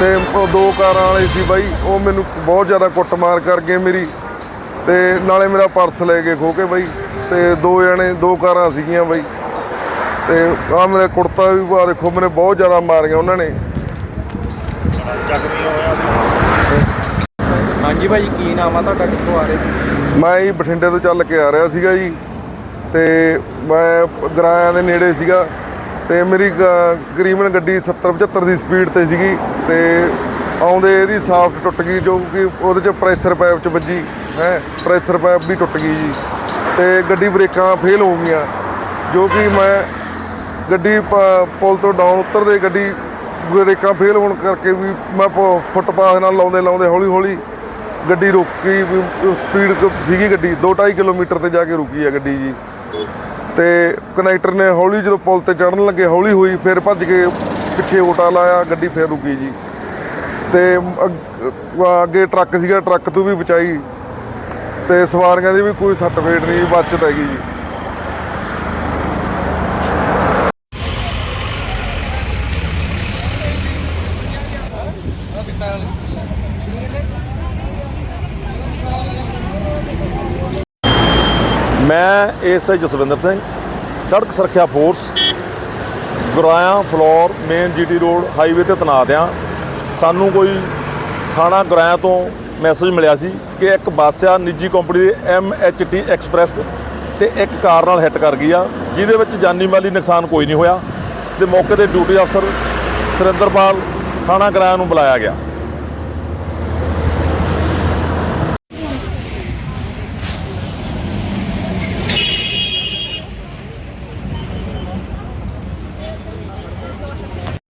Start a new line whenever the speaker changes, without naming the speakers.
ਦੋ ਦੋ ਕਾਰਾਂ ਵਾਲੇ ਸੀ ਬਾਈ ਉਹ ਮੈਨੂੰ ਬਹੁਤ ਜ਼ਿਆਦਾ ਕੁੱਟਮਾਰ ਕਰ ਗਏ ਮੇਰੀ। ਤੇ ਨਾਲੇ ਮੇਰਾ ਪਰਸ ਲੈ ਕੇ ਖੋ ਕੇ ਬਾਈ ਤੇ ਦੋ ਜਣੇ ਦੋ ਕਾਰਾਂ ਸੀਗੀਆਂ ਬਾਈ। ਤੇ ਆ ਮੇਰਾ ਕੁੜਤਾ ਵੀ ਪਾ ਦੇਖੋ ਮੈਨੇ ਬਹੁਤ ਜ਼ਿਆਦਾ ਮਾਰੀਆਂ ਉਹਨਾਂ ਨੇ।
ਹਾਂਜੀ ਭਾਜੀ ਕੀ ਨਾਮ ਆ ਤੁਹਾਡਾ? ਕਿੱਥੋਂ ਆ ਰਹੇ ਸੀ?
ਮੈਂ ਜੀ ਬਠਿੰਡੇ ਤੋਂ ਚੱਲ ਕੇ ਆ ਰਿਹਾ ਸੀਗਾ ਜੀ। ਤੇ ਮੈਂ ਗਰਾਇਆਂ ਦੇ ਨੇੜੇ ਸੀਗਾ। ਤੇ ਮੇਰੀ ਤਕਰੀਬਨ ਗੱਡੀ 70 75 ਦੀ ਸਪੀਡ ਤੇ ਸੀਗੀ। ਤੇ ਆਉਂਦੇ ਇਹਦੀ ਸਾਫਟ ਟੁੱਟ ਗਈ, ਜੋ ਕਿ ਉਹਦੇ ਚ ਪ੍ਰੈਸ਼ਰ ਪਾਈਪ ਚ ਵੱਜੀ, ਹੈ, ਪ੍ਰੈਸ਼ਰ ਪਾਈਪ ਵੀ ਟੁੱਟ ਗਈ ਜੀ। ਤੇ ਗੱਡੀ ਬ੍ਰੇਕਾਂ ਫੇਲ ਹੋ ਗਈਆਂ, ਜੋ ਕਿ ਮੈਂ ਗੱਡੀ ਪ- ਪੁਲ ਤੋਂ ਡਾਊਨ ਉਤਰਦੇ ਗੱਡੀ ਬ੍ਰੇਕਾਂ ਫੇਲ ਹੋਣ ਕਰਕੇ ਵੀ ਮੈਂ ਪ- ਫੁੱਟਪਾਥ ਨਾਲ ਲਾਉਂਦੇ ਲਾਉਂਦੇ ਹੌਲੀ ਹੌਲੀ ਗੱਡੀ ਰੁਕੀ ਸਪੀਡ ਸੀਗੀ ਗੱਡੀ 2.5 ਕਿਲੋਮੀਟਰ ਤੇ ਜਾ ਕੇ ਰੁਕੀ ਹੈ ਗੱਡੀ ਜੀ। ਤੇ ਕਨੈਕਟਰ ਨੇ ਹੌਲੀ ਜਦੋਂ ਪੁਲ ਤੇ ਚੜਨ ਲੱਗੇ, ਹੌਲੀ ਹੋਈ, ਫਿਰ ਭੱਜ ਕੇ ਪਿੱਛੇ ਓਟਾ ਲਾਇਆ, ਗੱਡੀ ਫਿਰ ਰੁਕੀ ਜੀ। ਤੇ ਅੱਗੇ ਟਰੱਕ ਸੀਗਾ, ਟਰੱਕ ਤੋਂ ਵੀ ਬਚਾਈ। ਤੇ ਸਵਾਰੀਆਂ ਦੀ ਵੀ ਕੋਈ ਸੱਟ ਫੇਟ ਨਹੀਂ, ਬਚਤ ਹੈਗੀ ਜੀ।
ਮੈਂ ਇਸ ਜਸਵਿੰਦਰ ਸਿੰਘ, ਸੜਕ ਸੁਰੱਖਿਆ force Goraya Phillaur, main GT road highway ਤੇ ਤੈਨਾਤ ਆ ਸਾਨੂੰ ਕੋਈ ਥਾਣਾ ਗੁਰਾਇਆ ਤੋਂ ਮੈਸੇਜ ਮਿਲਿਆ ਸੀ ਕਿ ਇੱਕ ਬੱਸ ਆ ਨਿੱਜੀ ਕੰਪਨੀ ਦੀ ਐਮਐਚਟੀ ਐਕਸਪ੍ਰੈਸ ਤੇ ਇੱਕ ਕਾਰ ਨਾਲ ਹਿੱਟ ਕਰ ਗਈ ਆ, ਜਿਹਦੇ ਵਿੱਚ ਜਾਨੀ ਮਾਲੀ ਨੁਕਸਾਨ ਕੋਈ ਨਹੀਂ ਹੋਇਆ। ਤੇ ਮੌਕੇ ਤੇ ਡਿਊਟੀ ਅਫਸਰ ਸੁਰਿੰਦਰਪਾਲ ਥਾਣਾ ਗੁਰਾਇਆ ਨੂੰ ਬੁਲਾਇਆ ਗਿਆ।